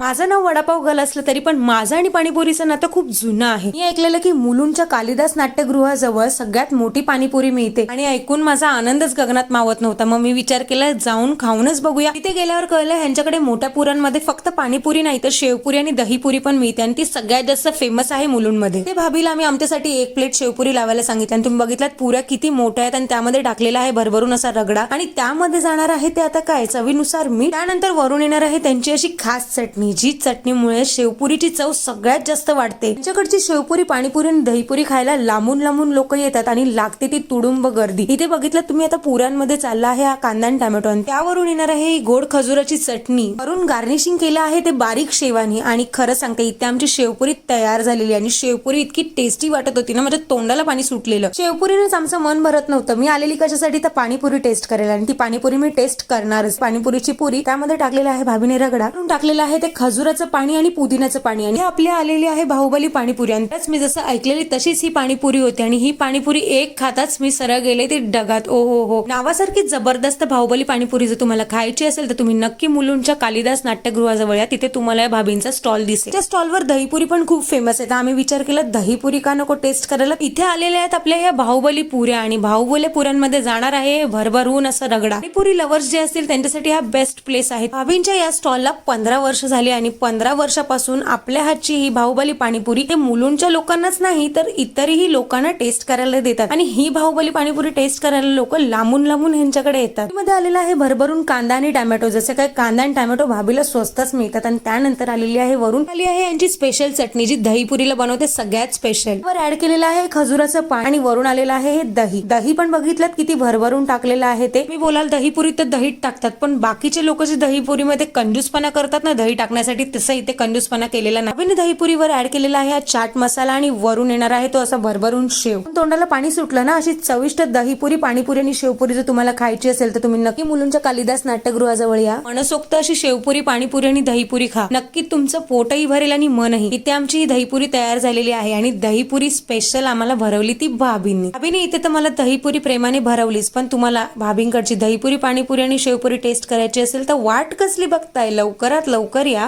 माझं नाव वडापाव गल असलं तरी पण माझं आणि पाणीपुरीचं नातं खूप जुनं आहे. मी ऐकलेलं की मुलुंडच्या कालिदास नाट्यगृहाजवळ सगळ्यात मोठी पाणीपुरी मिळते. आणि ऐकून माझा आनंदच गगनात मावत नव्हता. मग मी विचार केला जाऊन खाऊनच बघूया. तिथे गेल्यावर कळलं ह्यांच्याकडे मोठ्या पुरांमध्ये फक्त पाणीपुरी नाही तर शेवपुरी आणि दहीपुरी पण मिळते आणि ती सगळ्यात जास्त फेमस आहे मुलुंडमध्ये. ते भाभीला आम्ही आमच्यासाठी एक प्लेट शेवपुरी लावायला सांगितली आणि तुम्ही बघितलात पुऱ्या किती मोठ्या आहेत आणि त्यामध्ये टाकलेला आहे भरभरून असा रगडा. आणि त्यामध्ये जाणार आहे ते आता काय? चवीनुसार मीठ. त्यानंतर वरून येणार आहे त्यांची अशी खास चटणी. जी चटणीमुळे शेवपुरीची चव सगळ्यात जास्त वाढते. त्यांच्याकडची शेवपुरी पाणीपुरी आणि दहीपुरी खायला लांबून लांबून लोक येतात आणि लागते ती तुडुंब गर्दी. इथे बघितलं तुम्ही आता पुऱ्यांमध्ये चालला आहे हा कांदा आणि टोमॅटो आणि त्यावरून येणार आहे ही गोड खजुराची चटणी. वरून गार्निशिंग केलं आहे ते बारीक शेवानी आणि खरं सांगते इथे आमची शेवपुरी तयार झालेली आणि शेवपुरी इतकी टेस्टी वाटत होती ना माझ्या तोंडाला पाणी सुटलेलं. शेवपुरीनेच आमचं मन भरत नव्हतं. मी आलेली कशासाठी? तर पाणीपुरी टेस्ट करायला आणि ती पाणीपुरी मी टेस्ट करणारच. पाणीपुरीची पुरी त्यामध्ये टाकलेला आहे भाभीने रगडा. टाकलेला आहे ते खजुराचं पाणी आणि पुदिन्याचं पाणी. आणि आपल्या आलेली आहे बाहुबली पाणीपुरी आणि त्याच मी जसं ऐकलेली तशीच ही पाणीपुरी होती आणि ही पाणीपुरी एक खाताच मी सरळ गेले ते डगात ओ हो हो. नावासारखी जबरदस्त बाहुबली पाणीपुरी जर तुम्हाला खायची असेल तर तुम्ही नक्की मुलुंडच्या कालिदास नाट्यगृहाजवळ या. तिथे तुम्हाला या भाभींचा स्टॉल दिसेल. त्या स्टॉलवर दहीपुरी पण खूप फेमस आहे. तर आम्ही विचार केला दहीपुरी का नको टेस्ट करायला? इथे आलेल्या आहेत आपल्या या बाहुबली पुऱ्या आणि बाहुबली पुऱ्यांमध्ये जाणार आहे भरभरून असं रगडा. पुरी लवर्स जे असतील त्यांच्यासाठी हा बेस्ट प्लेस आहे. भाभींच्या या स्टॉलला पंधरा वर्ष झाली आणि पंधरा वर्षापासून आपल्या हातची ही बाहुबली पाणीपुरी हे मुलुंडच्या लोकांनाच नाही तर इतरही लोकांना टेस्ट करायला देतात. आणि ही बाहुबली पाणीपुरी टेस्ट करायला लोक लांबून लांबून ह्यांच्याकडे येतात. मध्ये आलेला आहे भरभरून कांदा आणि टॅमॅटो. जसे काय कांदा आणि टॅमॅटो भाभीला स्वस्तच मिळतात आणि त्यानंतर आलेली आहे वरून. आली आहे यांची स्पेशल चटणी जी दहीपुरीला बनवते सगळ्यात स्पेशल वर ऍड केलेलं आहे खजुराचं पाणी आणि वरून आलेलं आहे हे दही. दही पण बघितलं किती भरभरून टाकलेलं आहे ते. मी बोलाल दहीपुरी तर दहीत टाकतात पण बाकीचे लोक जे दहीपुरीमध्ये कंजूसपणा करतात ना दही टाकण्यासाठी तसं इथे कंजूसपणा केलेला नाही. नवीन दहीपुरीवर ऍड केलेला आहे हा चाट मसाला आणि वरून येणार आहे तो असा भरभरून शेव. तोंडाला पाणी सुटलं ना अशी चविष्ट दहीपुरी पाणीपुरी आणि शेवपुरी जर तुम्हाला खायची असेल तर तुम्ही नक्की मुलुंडच्या कालिदास नाट्यगृहाजवळ या. मनसोक्त अशी शेवपुरी पाणीपुरी आणि दहीपुरी खा. नक्की तुमचं पोटही भरेल आणि मनही. इथे आमची ही दहीपुरी तयार झालेली आहे आणि दहीपुरी स्पेशल आम्हाला भरवली ती भाभींनी. भाभीने इथे तर मला दहीपुरी प्रेमाने भरवलीच पण तुम्हाला भाभींकडची दहीपुरी पाणीपुरी आणि शेवपुरी टेस्ट करायची असेल तर वाट कसली बघताय? लवकरात लवकर या.